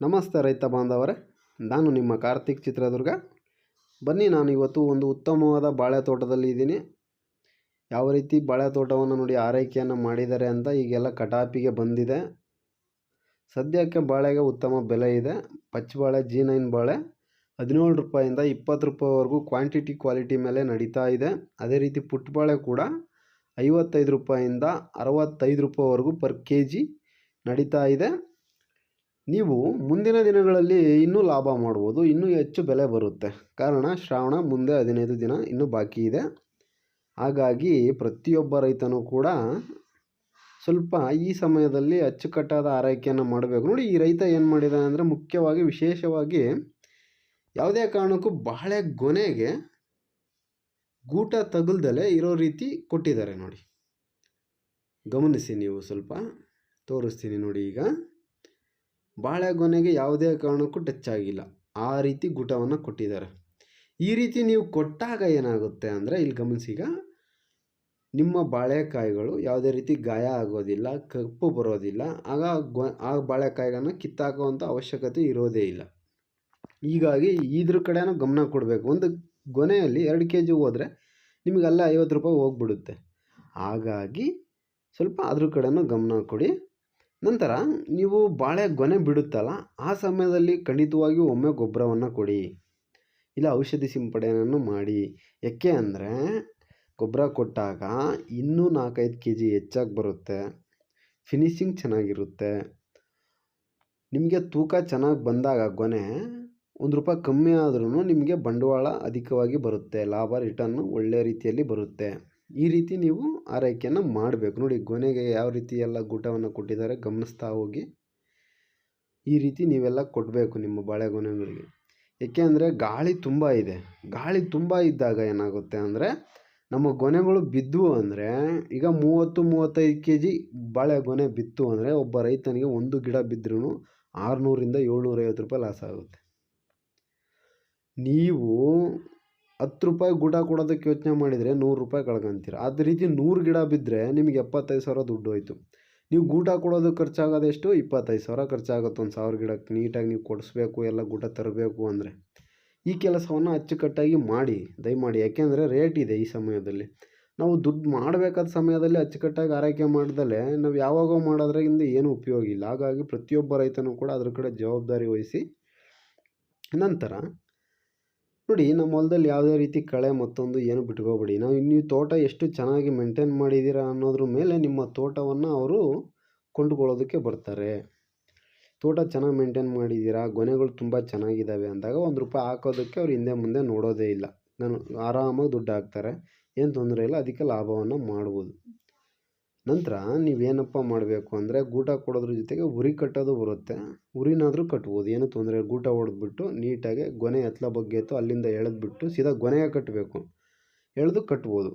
ನಮಸ್ತೆ ರೈತ ಬಾಂಧವರೇ. ನಾನು ನಿಮ್ಮ ಕಾರ್ತಿಕ್ ಚಿತ್ರದುರ್ಗ. ಬನ್ನಿ, ನಾನು ಇವತ್ತು ಒಂದು ಉತ್ತಮವಾದ ಬಾಳೆ ತೋಟದಲ್ಲಿ ಇದ್ದೀನಿ. ಯಾವ ರೀತಿ ಬಾಳೆ ತೋಟವನ್ನು ನೋಡಿ ಆರೈಕೆಯನ್ನು ಮಾಡಿದ್ದಾರೆ ಅಂತ ಈಗೆಲ್ಲ ಕಟಾಪಿಗೆ ಬಂದಿದೆ. ಸದ್ಯಕ್ಕೆ ಬಾಳೆಗೆ ಉತ್ತಮ ಬೆಲೆ ಇದೆ. ಪಚ್ಚಬಾಳೆ ಜಿ ನೈನ್ ಬಾಳೆ ಹದಿನೇಳು ರೂಪಾಯಿಂದ ಇಪ್ಪತ್ತು ರೂಪಾಯಿವರೆಗೂ ಕ್ವಾಂಟಿಟಿ ಕ್ವಾಲಿಟಿ ಮೇಲೆ ನಡೀತಾ ಇದೆ. ಅದೇ ರೀತಿ ಪುಟ್ಟಬಾಳೆ ಕೂಡ ಐವತ್ತೈದು ರೂಪಾಯಿಂದ ಅರವತ್ತೈದು ರೂಪಾಯಿವರೆಗೂ ಪರ್ ಕೆ ಜಿ ನಡೀತಾ ಇದೆ. ನೀವು ಮುಂದಿನ ದಿನಗಳಲ್ಲಿ ಇನ್ನೂ ಲಾಭ ಮಾಡ್ಬೋದು, ಇನ್ನೂ ಹೆಚ್ಚು ಬೆಲೆ ಬರುತ್ತೆ. ಕಾರಣ, ಶ್ರಾವಣ ಮುಂದೆ ಹದಿನೈದು ದಿನ ಇನ್ನೂ ಬಾಕಿ ಇದೆ. ಹಾಗಾಗಿ ಪ್ರತಿಯೊಬ್ಬ ರೈತನೂ ಕೂಡ ಸ್ವಲ್ಪ ಈ ಸಮಯದಲ್ಲಿ ಅಚ್ಚುಕಟ್ಟಾದ ಆರೈಕೆಯನ್ನು ಮಾಡಬೇಕು. ನೋಡಿ, ಈ ರೈತ ಏನು ಮಾಡಿದ್ದಾನೆ ಅಂದರೆ ಮುಖ್ಯವಾಗಿ, ವಿಶೇಷವಾಗಿ ಯಾವುದೇ ಕಾರಣಕ್ಕೂ ಬಾಳೆ ಗೊನೆಗೆ ಗೂಟ ತಗುಲ್ದಲೆ ಇರೋ ರೀತಿ ಕೊಟ್ಟಿದ್ದಾರೆ ನೋಡಿ. ಗಮನಿಸಿ ನೀವು ಸ್ವಲ್ಪ, ತೋರಿಸ್ತೀನಿ ನೋಡಿ ಈಗ. ಬಾಳೆಗೊನೆಗೆ ಯಾವುದೇ ಕಾರಣಕ್ಕೂ ಟಚ್ ಆಗಿಲ್ಲ. ಆ ರೀತಿ ಗುಟವನ್ನು ಕೊಟ್ಟಿದ್ದಾರೆ. ಈ ರೀತಿ ನೀವು ಕೊಟ್ಟಾಗ ಏನಾಗುತ್ತೆ ಅಂದರೆ, ಇಲ್ಲಿ ಗಮನಿಸೀಗ ನಿಮ್ಮ ಬಾಳೆಕಾಯಿಗಳು ಯಾವುದೇ ರೀತಿ ಗಾಯ ಆಗೋದಿಲ್ಲ, ಕಪ್ಪು ಬರೋದಿಲ್ಲ, ಆಗ ಗೊ, ಆ ಬಾಳೆಕಾಯಿಗಳನ್ನು ಕಿತ್ತಾಕುವಂಥ ಅವಶ್ಯಕತೆ ಇರೋದೇ ಇಲ್ಲ. ಹೀಗಾಗಿ ಇದ್ರ ಕಡೆನೂ ಗಮನ ಕೊಡಬೇಕು. ಒಂದು ಗೊನೆಯಲ್ಲಿ ಎರಡು ಕೆ ಜಿ ಹೋದರೆ ನಿಮಗೆ ಅಲ್ಲೇ ಐವತ್ತು ರೂಪಾಯಿ ಹೋಗ್ಬಿಡುತ್ತೆ. ಹಾಗಾಗಿ ಸ್ವಲ್ಪ ಅದ್ರ ಕಡೆನೂ ಗಮನ ಕೊಡಿ. ನಂತರ ನೀವು ಬಾಳೆ ಗೊನೆ ಬಿಡುತ್ತಲ್ಲ, ಆ ಸಮಯದಲ್ಲಿ ಖಂಡಿತವಾಗಿಯೂ ಒಮ್ಮೆ ಗೊಬ್ಬರವನ್ನು ಕೊಡಿ. ಇಲ್ಲ, ಔಷಧಿ ಸಿಂಪಡಣೆಯನ್ನು ಮಾಡಿ. ಯಾಕೆ ಅಂದರೆ ಗೊಬ್ಬರ ಕೊಟ್ಟಾಗ ಇನ್ನೂ ನಾಲ್ಕೈದು ಕೆ ಜಿ ಹೆಚ್ಚಾಗಿ ಬರುತ್ತೆ ಫಿನಿಶಿಂಗ್ ಚೆನ್ನಾಗಿರುತ್ತೆ. ನಿಮಗೆ ತೂಕ ಚೆನ್ನಾಗಿ ಬಂದಾಗ ಗೊನೆ ಒಂದು ರೂಪಾಯಿ ಕಮ್ಮಿ ಆದ್ರೂ ನಿಮಗೆ ಬಂಡವಾಳ ಅಧಿಕವಾಗಿ ಬರುತ್ತೆ, ಲಾಭ ರಿಟರ್ನು ಒಳ್ಳೆಯ ರೀತಿಯಲ್ಲಿ ಬರುತ್ತೆ. ಈ ರೀತಿ ನೀವು ಆರೈಕೆಯನ್ನು ಮಾಡಬೇಕು. ನೋಡಿ, ಗೊನೆಗೆ ಯಾವ ರೀತಿ ಎಲ್ಲ ಗೂಟವನ್ನು ಕೊಟ್ಟಿದ್ದಾರೆ ಗಮನಿಸ್ತಾ ಹೋಗಿ. ಈ ರೀತಿ ನೀವೆಲ್ಲ ಕೊಡಬೇಕು ನಿಮ್ಮ ಬಾಳೆಗೊನೆಗಳಿಗೆ ಏಕೆ ಅಂದರೆ ಗಾಳಿ ತುಂಬ ಇದೆ. ಗಾಳಿ ತುಂಬ ಇದ್ದಾಗ ಏನಾಗುತ್ತೆ ಅಂದರೆ ನಮ್ಮ ಗೊನೆಗಳು ಬಿದ್ದವು ಅಂದರೆ ಈಗ ಮೂವತ್ತು ಮೂವತ್ತೈದು ಕೆ ಜಿ ಬಾಳೆಗೊನೆ ಬಿತ್ತು ಅಂದರೆ ಒಬ್ಬ ರೈತನಿಗೆ ಒಂದು ಗಿಡ ಬಿದ್ದರೂ ಆರುನೂರಿಂದ ಏಳ್ನೂರೈವತ್ತು ರೂಪಾಯಿ ಲಾಸ್ ಆಗುತ್ತೆ. ನೀವು ಹತ್ತು ರೂಪಾಯಿ ಗೂಟ ಕೊಡೋದಕ್ಕೆ ಯೋಚನೆ ಮಾಡಿದರೆ ನೂರು ರೂಪಾಯಿ ಕಳ್ಕೊಂತೀರ. ಅದೇ ರೀತಿ ನೂರು ಗಿಡ ಬಿದ್ದರೆ ನಿಮಗೆ ಎಪ್ಪತ್ತೈದು ಸಾವಿರ ದುಡ್ಡು ಹೋಯ್ತು. ನೀವು ಗೂಟ ಕೊಡೋದು ಖರ್ಚಾಗೋದೆಷ್ಟು ಇಪ್ಪತ್ತೈದು ಸಾವಿರ ಖರ್ಚಾಗುತ್ತೆ ಒಂದು ಸಾವಿರ ಗಿಡಕ್ಕೆ. ನೀಟಾಗಿ ನೀವು ಕೊಡಿಸ್ಬೇಕು, ಎಲ್ಲ ಗೂಟ ತರಬೇಕು ಅಂದರೆ. ಈ ಕೆಲಸವನ್ನು ಅಚ್ಚುಕಟ್ಟಾಗಿ ಮಾಡಿ, ದಯಮಾಡಿ. ಯಾಕೆಂದರೆ ರೇಟ್ ಇದೆ ಈ ಸಮಯದಲ್ಲಿ. ನಾವು ದುಡ್ಡು ಮಾಡಬೇಕಾದ ಸಮಯದಲ್ಲಿ ಅಚ್ಚುಕಟ್ಟಾಗಿ ಆರೈಕೆ ಮಾಡ್ದಲೇ ನಾವು ಯಾವಾಗ ಮಾಡೋದ್ರಿಂದ ಏನೂ ಉಪಯೋಗ ಇಲ್ಲ. ಹಾಗಾಗಿ ಪ್ರತಿಯೊಬ್ಬ ರೈತನೂ ಕೂಡ ಅದ್ರ ಕಡೆ ಜವಾಬ್ದಾರಿ ವಹಿಸಿ, ನಂತರ ನೋಡಿ, ನಮ್ಮ ಹೊಲದಲ್ಲಿ ಯಾವುದೇ ರೀತಿ ಕಳೆ ಮತ್ತೊಂದು ಏನು ಬಿಟ್ಕೋಬೇಡಿ. ನಾವು ನೀವು ತೋಟ ಎಷ್ಟು ಚೆನ್ನಾಗಿ ಮೇಂಟೈನ್ ಮಾಡಿದ್ದೀರಾ ಅನ್ನೋದ್ರ ಮೇಲೆ ನಿಮ್ಮ ತೋಟವನ್ನು ಅವರು ಕೊಂಡುಕೊಳ್ಳೋದಕ್ಕೆ ಬರ್ತಾರೆ. ತೋಟ ಚೆನ್ನಾಗಿ ಮೇಂಟೈನ್ ಮಾಡಿದ್ದೀರಾ, ಗೊನೆಗಳು ತುಂಬ ಚೆನ್ನಾಗಿದ್ದಾವೆ ಅಂದಾಗ ಒಂದು ರೂಪಾಯಿ ಹಾಕೋದಕ್ಕೆ ಅವ್ರು ಹಿಂದೆ ಮುಂದೆ ನೋಡೋದೇ ಇಲ್ಲ. ನಾನು ಆರಾಮಾಗಿ ದುಡ್ಡು ಹಾಕ್ತಾರೆ. ಏನು ತೊಂದರೆ ಇಲ್ಲ, ಅದಕ್ಕೆ ಲಾಭವನ್ನು ಮಾಡ್ಬೋದು. ನಂತರ ನೀವೇನಪ್ಪ ಮಾಡಬೇಕು ಅಂದರೆ ಗೂಟ ಕೊಡೋದ್ರ ಜೊತೆಗೆ ಉರಿ ಕಟ್ಟೋದು ಬರುತ್ತೆ. ಉರಿನಾದರೂ ಕಟ್ಬೋದು, ಏನೂ ತೊಂದರೆ ಗೂಟ ಹೊಡೆದ್ಬಿಟ್ಟು ನೀಟಾಗಿ ಗೊನೆ ಎತ್ತಲ ಬಗ್ಗೆ ಎತ್ತು ಅಲ್ಲಿಂದ ಎಳೆದ್ಬಿಟ್ಟು ಸೀದಾ ಗೊನೆಗೆ ಕಟ್ಟಬೇಕು ಎಳೆದು ಕಟ್ಬೋದು.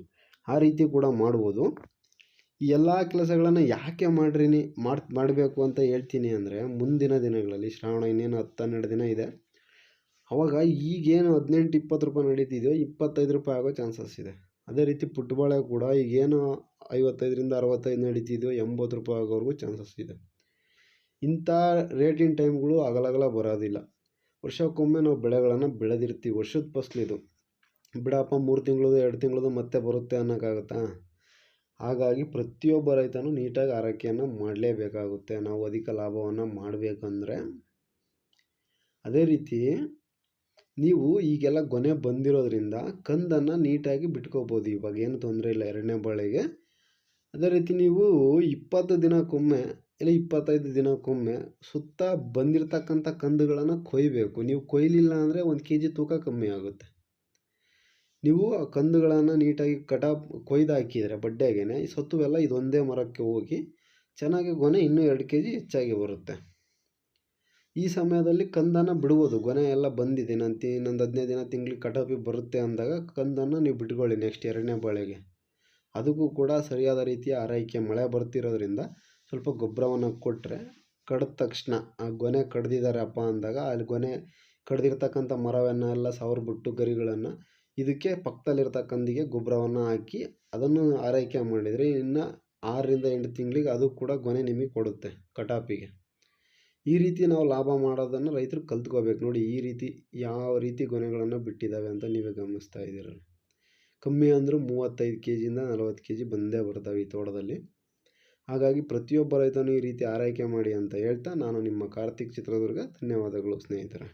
ಆ ರೀತಿ ಕೂಡ ಮಾಡ್ಬೋದು. ಈ ಎಲ್ಲ ಕೆಲಸಗಳನ್ನು ಯಾಕೆ ಮಾಡ್ರಿನಿ ಮಾಡಿ ಮಾಡಬೇಕು ಅಂತ ಹೇಳ್ತೀನಿ ಅಂದರೆ ಮುಂದಿನ ದಿನಗಳಲ್ಲಿ, ಶ್ರಾವಣ ಇನ್ನೇನು ಹತ್ತು ಹನ್ನೆರಡು ದಿನ ಇದೆ. ಅವಾಗ ಈಗೇನು ಹದಿನೆಂಟು ಇಪ್ಪತ್ತು ರೂಪಾಯಿ ನಡೀತಿದೆಯೋ ಇಪ್ಪತ್ತೈದು ರೂಪಾಯಿ ಆಗೋ ಚಾನ್ಸಸ್ ಇದೆ. ಅದೇ ರೀತಿ ಪುಟ್ಟಬಾಳೆ ಕೂಡ ಈಗೇನು ಐವತ್ತೈದರಿಂದ ಅರವತ್ತೈದು ನಡೀತಿದೆಯೋ ಎಂಬತ್ತು ರೂಪಾಯಿ ಆಗೋವರೆಗೂ ಚಾನ್ಸಸ್ ಇದೆ. ಇಂಥ ರೇಟಿನ ಟೈಮ್ಗಳು ಅಗಲಗಲ ಬರೋದಿಲ್ಲ. ವರ್ಷಕ್ಕೊಮ್ಮೆ ನಾವು ಬೆಳೆಗಳನ್ನು ಬೆಳೆದಿರ್ತೀವಿ. ವರ್ಷದ ಫಸ್ಲಿದು ಬಿಡಪ್ಪ, ಮೂರು ತಿಂಗಳದು, ಎರಡು ತಿಂಗಳದು ಮತ್ತೆ ಬರುತ್ತೆ ಅನ್ನೋಕ್ಕಾಗತ್ತಾ? ಹಾಗಾಗಿ ಪ್ರತಿಯೊಬ್ಬ ರೈತನು ನೀಟಾಗಿ ಆರೈಕೆಯನ್ನು ಮಾಡಲೇಬೇಕಾಗುತ್ತೆ. ನಾವು ಅಧಿಕ ಲಾಭವನ್ನು ಮಾಡಬೇಕಂದ್ರೆ ಅದೇ ರೀತಿ ನೀವು ಈಗೆಲ್ಲ ಗೊನೆ ಬಂದಿರೋದ್ರಿಂದ ಕಂದನ್ನು ನೀಟಾಗಿ ಬಿಟ್ಕೋಬೋದು. ಇವಾಗ ಏನು ತೊಂದರೆ ಇಲ್ಲ ಎರಡನೇ ಬಾಳೆಗೆ. ಅದೇ ರೀತಿ ನೀವು ಇಪ್ಪತ್ತು ದಿನಕ್ಕೊಮ್ಮೆ, ಇಲ್ಲ ಇಪ್ಪತ್ತೈದು ದಿನಕ್ಕೊಮ್ಮೆ ಸುತ್ತ ಬಂದಿರತಕ್ಕಂಥ ಕಂದುಗಳನ್ನು ಕೊಯ್ಬೇಕು. ನೀವು ಕೊಯ್ಲಿಲ್ಲ ಅಂದರೆ ಒಂದು ಕೆ ಜಿ ತೂಕ ಕಮ್ಮಿ ಆಗುತ್ತೆ. ನೀವು ಆ ಕಂದುಗಳನ್ನು ನೀಟಾಗಿ ಕಟ ಕೊಯ್ದು ಹಾಕಿದರೆ ಬಡ್ಡೆಗೇನೆ ಈ ಸತ್ತುವೆಲ್ಲ ಇದೊಂದೇ ಮರಕ್ಕೆ ಹೋಗಿ ಚೆನ್ನಾಗಿ ಗೊನೆ ಇನ್ನೂ ಎರಡು ಕೆ ಜಿ ಹೆಚ್ಚಾಗಿ ಬರುತ್ತೆ. ಈ ಸಮಯದಲ್ಲಿ ಕಂದನ ಬಿಡ್ಬೋದು ಗೊನೆ ಎಲ್ಲ ಬಂದಿದೆ. ನಾನು ತಿ, ಇನ್ನೊಂದು ಹದಿನೈದು ದಿನ ತಿಂಗ್ಳಿಗೆ ಕಟಾಪಿ ಬರುತ್ತೆ ಅಂದಾಗ ಕಂದನ್ನು ನೀವು ಬಿಟ್ಕೊಳ್ಳಿ ನೆಕ್ಸ್ಟ್ ಎರಡನೇ ಬಾಳೆಗೆ. ಅದಕ್ಕೂ ಕೂಡ ಸರಿಯಾದ ರೀತಿಯ ಆರೈಕೆ. ಮಳೆ ಬರ್ತಿರೋದ್ರಿಂದ ಸ್ವಲ್ಪ ಗೊಬ್ಬರವನ್ನು ಕೊಟ್ಟರೆ ಕಡಿದ ತಕ್ಷಣ ಆ ಗೊನೆ ಕಡ್ದಿದ್ದಾರಪ್ಪ ಅಂದಾಗ ಅಲ್ಲಿ ಗೊನೆ ಕಡ್ದಿರ್ತಕ್ಕಂಥ ಮರವನ್ನು ಎಲ್ಲ ಸವರ್ಬಿಟ್ಟು ಗರಿಗಳನ್ನು ಇದಕ್ಕೆ ಪಕ್ಕದಲ್ಲಿರ್ತಕ್ಕಂದಿಗೆ ಗೊಬ್ಬರವನ್ನು ಹಾಕಿ ಅದನ್ನು ಆರೈಕೆ ಮಾಡಿದರೆ ಇನ್ನು ಆರರಿಂದ ಎಂಟು ತಿಂಗಳಿಗೆ ಅದು ಕೂಡ ಗೊನೆ ನಿಮಗೆ ಕೊಡುತ್ತೆ ಕಟಾಪಿಗೆ. ಈ ರೀತಿ ನಾವು ಲಾಭ ಮಾಡೋದನ್ನು ರೈತರು ಕಲ್ತ್ಕೋಬೇಕು. ನೋಡಿ, ಈ ರೀತಿ ಯಾವ ರೀತಿ ಗೊನೆಗಳನ್ನು ಬಿಟ್ಟಿದ್ದಾವೆ ಅಂತ ನೀವೇ ಗಮನಿಸ್ತಾ ಇದ್ದೀರಲ್ಲ ಕಮ್ಮಿ ಅಂದರೂ ಮೂವತ್ತೈದು ಕೆ ಜಿಯಿಂದ ನಲವತ್ತು ಕೆ ಜಿ ಬಂದೇ ಬರ್ತವೆ ಈ ತೋಟದಲ್ಲಿ. ಹಾಗಾಗಿ ಪ್ರತಿಯೊಬ್ಬ ರೈತನೂ ಈ ರೀತಿ ಆರೈಕೆ ಮಾಡಿ ಅಂತ ಹೇಳ್ತಾ ನಾನು ನಿಮ್ಮ ಕಾರ್ತಿಕ್ ಚಿತ್ರದುರ್ಗ ಧನ್ಯವಾದಗಳು ಸ್ನೇಹಿತರೆ.